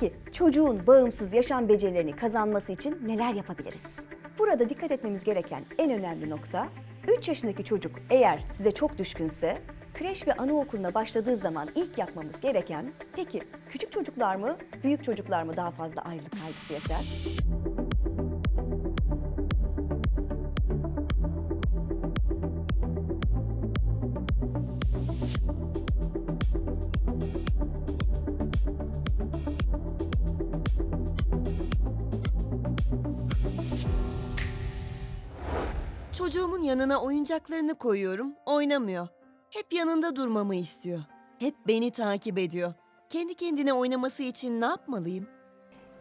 Peki çocuğun bağımsız yaşam becerilerini kazanması için neler yapabiliriz? Burada dikkat etmemiz gereken en önemli nokta 3 yaşındaki çocuk eğer size çok düşkünse kreş ve anaokuluna başladığı zaman ilk yapmamız gereken peki küçük çocuklar mı büyük çocuklar mı daha fazla ayrılık kaygısı yaşar? Çocuğumun yanına oyuncaklarını koyuyorum, oynamıyor. Hep yanında durmamı istiyor. Hep beni takip ediyor. Kendi kendine oynaması için ne yapmalıyım?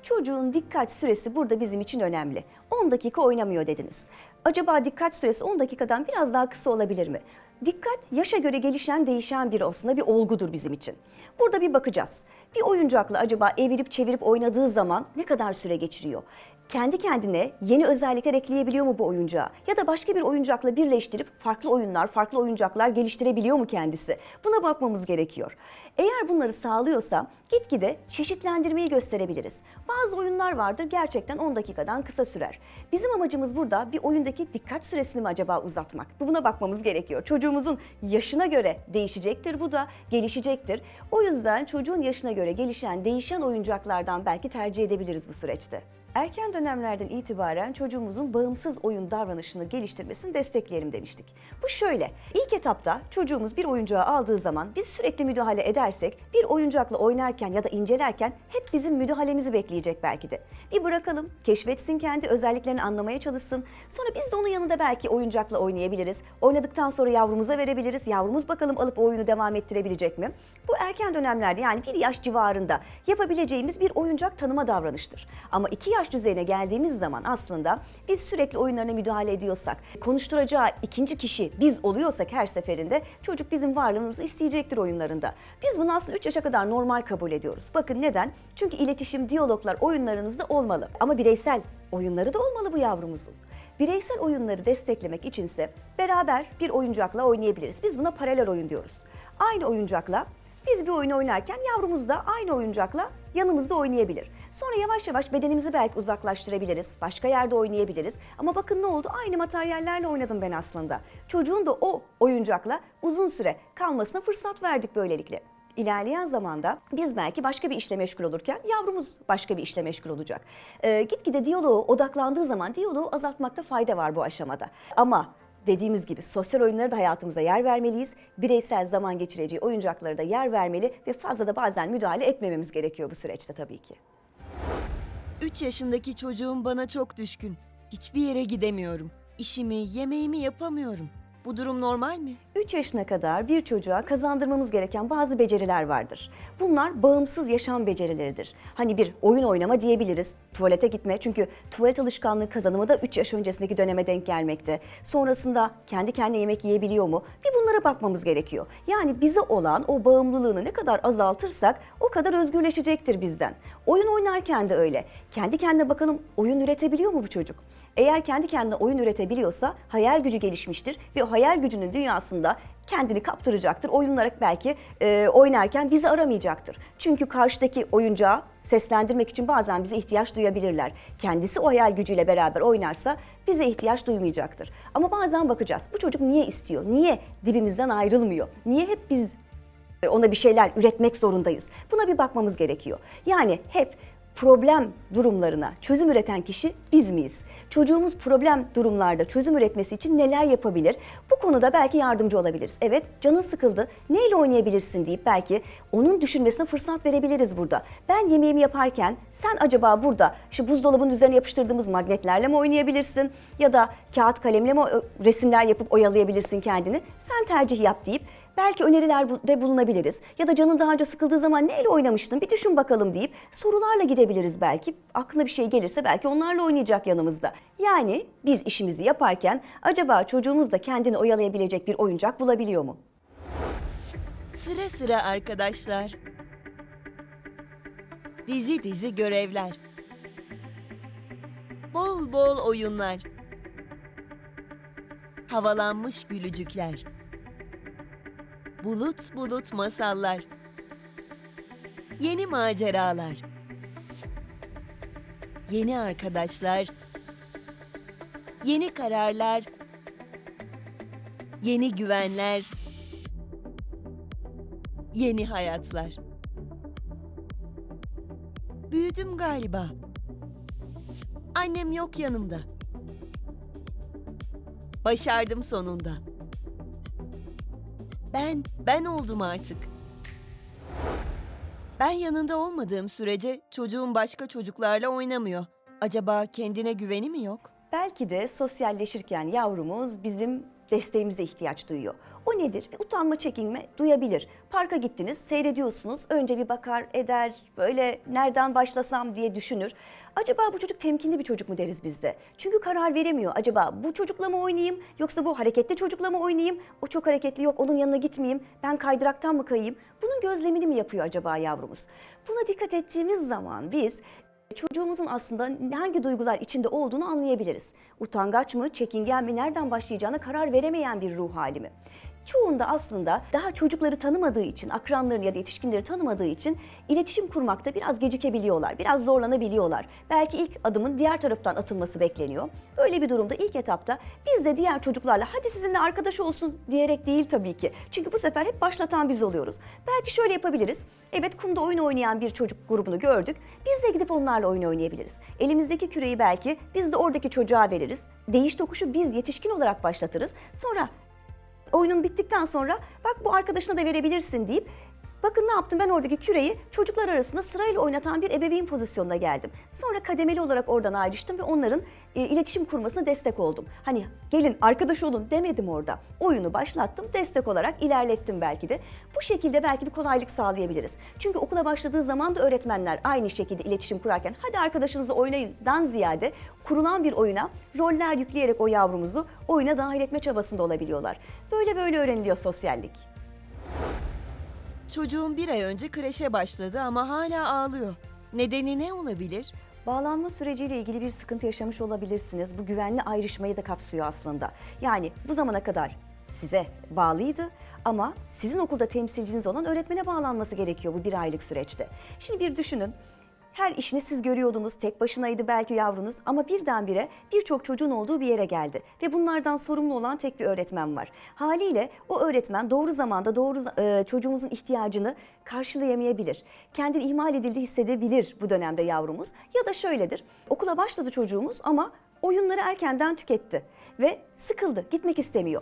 Çocuğun dikkat süresi burada bizim için önemli. 10 dakika oynamıyor dediniz. Acaba dikkat süresi 10 dakikadan biraz daha kısa olabilir mi? Dikkat yaşa göre gelişen değişen bir aslında bir olgudur bizim için. Burada bir bakacağız. Bir oyuncakla acaba evirip çevirip oynadığı zaman ne kadar süre geçiriyor? Kendi kendine yeni özellikler ekleyebiliyor mu bu oyuncağa? Ya da başka bir oyuncakla birleştirip farklı oyunlar, farklı oyuncaklar geliştirebiliyor mu kendisi? Buna bakmamız gerekiyor. Eğer bunları sağlıyorsa gitgide çeşitlendirmeyi gösterebiliriz. Bazı oyunlar vardır gerçekten 10 dakikadan kısa sürer. Bizim amacımız burada bir oyundaki dikkat süresini mi acaba uzatmak? Buna bakmamız gerekiyor. Çocuğumuzun yaşına göre değişecektir bu da, gelişecektir. O yüzden çocuğun yaşına göre gelişen, değişen oyuncaklardan belki tercih edebiliriz bu süreçte. Erken dönemlerden itibaren çocuğumuzun bağımsız oyun davranışını geliştirmesini destekleyelim demiştik. Bu şöyle, ilk etapta çocuğumuz bir oyuncağı aldığı zaman biz sürekli müdahale edersek bir oyuncakla oynarken ya da incelerken hep bizim müdahalemizi bekleyecek belki de. Bir bırakalım, keşfetsin kendi özelliklerini anlamaya çalışsın. Sonra biz de onun yanında belki oyuncakla oynayabiliriz. Oynadıktan sonra yavrumuza verebiliriz. Yavrumuz bakalım alıp oyunu devam ettirebilecek mi? Bu erken dönemlerde yani bir yaş civarında yapabileceğimiz bir oyuncak tanıma davranıştır. Ama iki yaş düzeyine geldiğimiz zaman aslında biz sürekli oyunlarına müdahale ediyorsak, konuşturacağı ikinci kişi biz oluyorsak her seferinde çocuk bizim varlığımızı isteyecektir oyunlarında. Biz bunu aslında 3 yaşa kadar normal kabul ediyoruz. Bakın neden? Çünkü iletişim, diyaloglar oyunlarınızda olmalı. Ama bireysel oyunları da olmalı bu yavrumuzun. Bireysel oyunları desteklemek içinse beraber bir oyuncakla oynayabiliriz. Biz buna paralel oyun diyoruz. Aynı oyuncakla biz bir oyun oynarken yavrumuz da aynı oyuncakla yanımızda oynayabilir. Sonra yavaş yavaş bedenimizi belki uzaklaştırabiliriz. Başka yerde oynayabiliriz. Ama bakın ne oldu? Aynı materyallerle oynadım ben aslında. Çocuğun da o oyuncakla uzun süre kalmasına fırsat verdik böylelikle. İlerleyen zamanda biz belki başka bir işle meşgul olurken yavrumuz başka bir işle meşgul olacak. Ee, gitgide diyaloğu odaklandığı zaman diyaloğu azaltmakta fayda var bu aşamada. Ama dediğimiz gibi sosyal oyunlara da hayatımıza yer vermeliyiz. Bireysel zaman geçireceği oyuncaklara da yer vermeli ve fazla da bazen müdahale etmememiz gerekiyor bu süreçte tabii ki. 3 yaşındaki çocuğum bana çok düşkün. Hiçbir yere gidemiyorum. İşimi, yemeğimi yapamıyorum. Bu durum normal mi? 3 yaşına kadar bir çocuğa kazandırmamız gereken bazı beceriler vardır. Bunlar bağımsız yaşam becerileridir. Hani bir oyun oynama diyebiliriz, tuvalete gitme çünkü tuvalet alışkanlığı kazanımı da 3 yaş öncesindeki döneme denk gelmekte. Sonrasında kendi kendine yemek yiyebiliyor mu? Bir bunlara bakmamız gerekiyor. Yani bize olan o bağımlılığını ne kadar azaltırsak o kadar özgürleşecektir bizden. Oyun oynarken de öyle. Kendi kendine bakalım oyun üretebiliyor mu bu çocuk? Eğer kendi kendine oyun üretebiliyorsa hayal gücü gelişmiştir ve o hayal gücünün dünyasında kendini kaptıracaktır. Oyunlarak belki e, oynarken bizi aramayacaktır. Çünkü karşıdaki oyuncağı seslendirmek için bazen bize ihtiyaç duyabilirler. Kendisi o hayal gücüyle beraber oynarsa bize ihtiyaç duymayacaktır. Ama bazen bakacağız. Bu çocuk niye istiyor? Niye dibimizden ayrılmıyor? Niye hep biz ona bir şeyler üretmek zorundayız? Buna bir bakmamız gerekiyor. Yani hep problem durumlarına çözüm üreten kişi biz miyiz? Çocuğumuz problem durumlarda çözüm üretmesi için neler yapabilir? Bu konuda belki yardımcı olabiliriz. Evet, canın sıkıldı. Neyle oynayabilirsin deyip belki onun düşünmesine fırsat verebiliriz burada. Ben yemeğimi yaparken sen acaba burada şu buzdolabının üzerine yapıştırdığımız magnetlerle mi oynayabilirsin? Ya da kağıt kalemle mi resimler yapıp oyalayabilirsin kendini? Sen tercih yap deyip Belki önerilerde bulunabiliriz. Ya da canın daha önce sıkıldığı zaman neyle oynamıştın bir düşün bakalım deyip sorularla gidebiliriz belki. Aklına bir şey gelirse belki onlarla oynayacak yanımızda. Yani biz işimizi yaparken acaba çocuğumuz da kendini oyalayabilecek bir oyuncak bulabiliyor mu? Sıra sıra arkadaşlar. Dizi dizi görevler. Bol bol oyunlar. Havalanmış gülücükler. Bulut bulut masallar. Yeni maceralar. Yeni arkadaşlar, yeni kararlar, yeni güvenler, yeni hayatlar. Büyüdüm galiba. Annem yok yanımda. Başardım sonunda. Ben, ben oldum artık. Ben yanında olmadığım sürece çocuğum başka çocuklarla oynamıyor. Acaba kendine güveni mi yok? Belki de sosyalleşirken yavrumuz bizim desteğimize ihtiyaç duyuyor. O nedir? Utanma, çekinme duyabilir. Parka gittiniz, seyrediyorsunuz. Önce bir bakar, eder, böyle nereden başlasam diye düşünür. Acaba bu çocuk temkinli bir çocuk mu deriz biz de? Çünkü karar veremiyor. Acaba bu çocukla mı oynayayım yoksa bu hareketli çocukla mı oynayayım? O çok hareketli yok, onun yanına gitmeyeyim. Ben kaydıraktan mı kayayım? Bunun gözlemini mi yapıyor acaba yavrumuz? Buna dikkat ettiğimiz zaman biz Çocuğumuzun aslında hangi duygular içinde olduğunu anlayabiliriz. Utangaç mı, çekingen mi, nereden başlayacağına karar veremeyen bir ruh hali mi? Çoğunda aslında daha çocukları tanımadığı için, akranlarını ya da yetişkinleri tanımadığı için iletişim kurmakta biraz gecikebiliyorlar, biraz zorlanabiliyorlar. Belki ilk adımın diğer taraftan atılması bekleniyor. Böyle bir durumda ilk etapta biz de diğer çocuklarla hadi sizinle arkadaş olsun diyerek değil tabii ki. Çünkü bu sefer hep başlatan biz oluyoruz. Belki şöyle yapabiliriz. Evet kumda oyun oynayan bir çocuk grubunu gördük. Biz de gidip onlarla oyun oynayabiliriz. Elimizdeki küreyi belki biz de oradaki çocuğa veririz. Değiş tokuşu biz yetişkin olarak başlatırız. Sonra oyunun bittikten sonra bak bu arkadaşına da verebilirsin deyip bakın ne yaptım ben oradaki küreyi çocuklar arasında sırayla oynatan bir ebeveyn pozisyonuna geldim. Sonra kademeli olarak oradan ayrıştım ve onların e, iletişim kurmasına destek oldum. Hani gelin arkadaş olun demedim orada. Oyunu başlattım, destek olarak ilerlettim belki de. Bu şekilde belki bir kolaylık sağlayabiliriz. Çünkü okula başladığı zaman da öğretmenler aynı şekilde iletişim kurarken hadi arkadaşınızla oynayından ziyade kurulan bir oyuna roller yükleyerek o yavrumuzu oyuna dahil etme çabasında olabiliyorlar. Böyle böyle öğreniliyor sosyallik. Çocuğum bir ay önce kreşe başladı ama hala ağlıyor. Nedeni ne olabilir? Bağlanma süreciyle ilgili bir sıkıntı yaşamış olabilirsiniz. Bu güvenli ayrışmayı da kapsıyor aslında. Yani bu zamana kadar size bağlıydı ama sizin okulda temsilciniz olan öğretmene bağlanması gerekiyor bu bir aylık süreçte. Şimdi bir düşünün. Her işini siz görüyordunuz, tek başınaydı belki yavrunuz ama birdenbire birçok çocuğun olduğu bir yere geldi. Ve bunlardan sorumlu olan tek bir öğretmen var. Haliyle o öğretmen doğru zamanda doğru e, çocuğumuzun ihtiyacını karşılayamayabilir. Kendini ihmal edildi hissedebilir bu dönemde yavrumuz. Ya da şöyledir, okula başladı çocuğumuz ama oyunları erkenden tüketti ve sıkıldı, gitmek istemiyor.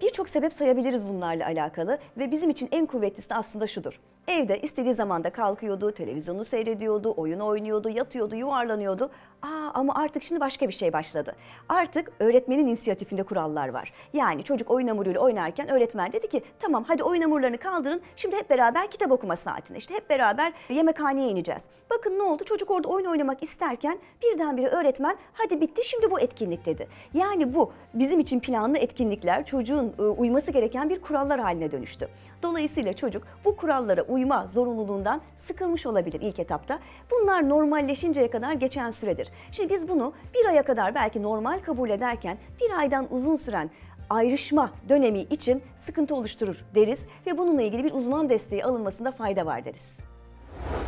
Birçok sebep sayabiliriz bunlarla alakalı ve bizim için en kuvvetlisi aslında şudur. Evde istediği zamanda kalkıyordu, televizyonu seyrediyordu, oyun oynuyordu, yatıyordu, yuvarlanıyordu. Aa ama artık şimdi başka bir şey başladı. Artık öğretmenin inisiyatifinde kurallar var. Yani çocuk oyun hamuruyla oynarken öğretmen dedi ki tamam hadi oyun hamurlarını kaldırın. Şimdi hep beraber kitap okuma saatine işte hep beraber yemekhaneye ineceğiz. Bakın ne oldu çocuk orada oyun oynamak isterken birdenbire öğretmen hadi bitti şimdi bu etkinlik dedi. Yani bu bizim için planlı etkinlikler çocuğun e, uyması gereken bir kurallar haline dönüştü. Dolayısıyla çocuk bu kurallara uyma zorunluluğundan sıkılmış olabilir ilk etapta. Bunlar normalleşinceye kadar geçen süredir. Şimdi biz bunu bir aya kadar belki normal kabul ederken bir aydan uzun süren ayrışma dönemi için sıkıntı oluşturur deriz ve bununla ilgili bir uzman desteği alınmasında fayda var deriz.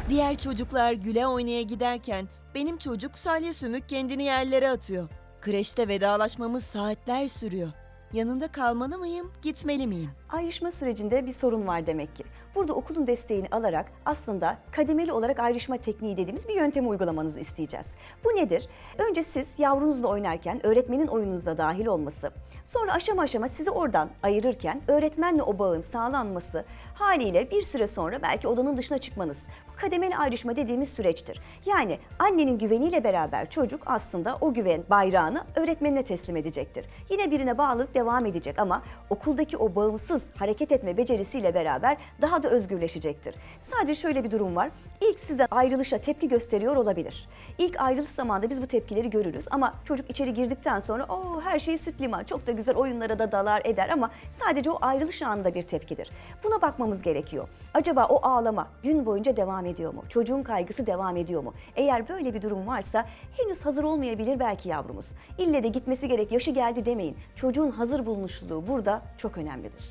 Diğer çocuklar güle oynaya giderken benim çocuk salya sümük kendini yerlere atıyor. Kreşte vedalaşmamız saatler sürüyor. Yanında kalmalı mıyım, gitmeli miyim? Ayrışma sürecinde bir sorun var demek ki. Burada okulun desteğini alarak aslında kademeli olarak ayrışma tekniği dediğimiz bir yöntemi uygulamanızı isteyeceğiz. Bu nedir? Önce siz yavrunuzla oynarken öğretmenin oyununuza dahil olması, sonra aşama aşama sizi oradan ayırırken öğretmenle o bağın sağlanması haliyle bir süre sonra belki odanın dışına çıkmanız. Bu kademeli ayrışma dediğimiz süreçtir. Yani annenin güveniyle beraber çocuk aslında o güven bayrağını öğretmenine teslim edecektir. Yine birine bağlılık devam edecek ama okuldaki o bağımsız hareket etme becerisiyle beraber daha da özgürleşecektir. Sadece şöyle bir durum var. İlk sizden ayrılışa tepki gösteriyor olabilir. İlk ayrılış zamanında biz bu tepkileri görürüz ama çocuk içeri girdikten sonra o her şey süt liman çok da güzel oyunlara da dalar eder ama sadece o ayrılış anında bir tepkidir. Buna bakmamız gerekiyor. Acaba o ağlama gün boyunca devam ediyor mu? Çocuğun kaygısı devam ediyor mu? Eğer böyle bir durum varsa henüz hazır olmayabilir belki yavrumuz. İlle de gitmesi gerek yaşı geldi demeyin. Çocuğun hazır bulunuşluluğu burada çok önemlidir.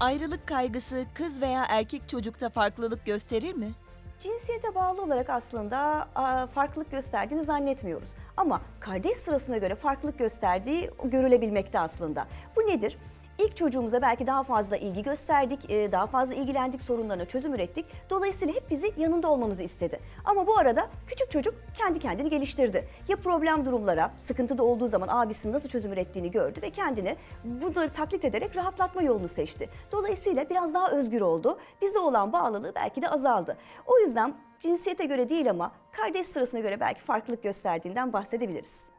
Ayrılık kaygısı kız veya erkek çocukta farklılık gösterir mi? Cinsiyete bağlı olarak aslında farklılık gösterdiğini zannetmiyoruz. Ama kardeş sırasına göre farklılık gösterdiği görülebilmekte aslında. Bu nedir? İlk çocuğumuza belki daha fazla ilgi gösterdik, e, daha fazla ilgilendik, sorunlarına çözüm ürettik. Dolayısıyla hep bizi yanında olmamızı istedi. Ama bu arada küçük çocuk kendi kendini geliştirdi. Ya problem durumlara, sıkıntıda olduğu zaman abisinin nasıl çözüm ürettiğini gördü ve kendini bunları taklit ederek rahatlatma yolunu seçti. Dolayısıyla biraz daha özgür oldu. Bize olan bağlılığı belki de azaldı. O yüzden cinsiyete göre değil ama kardeş sırasına göre belki farklılık gösterdiğinden bahsedebiliriz.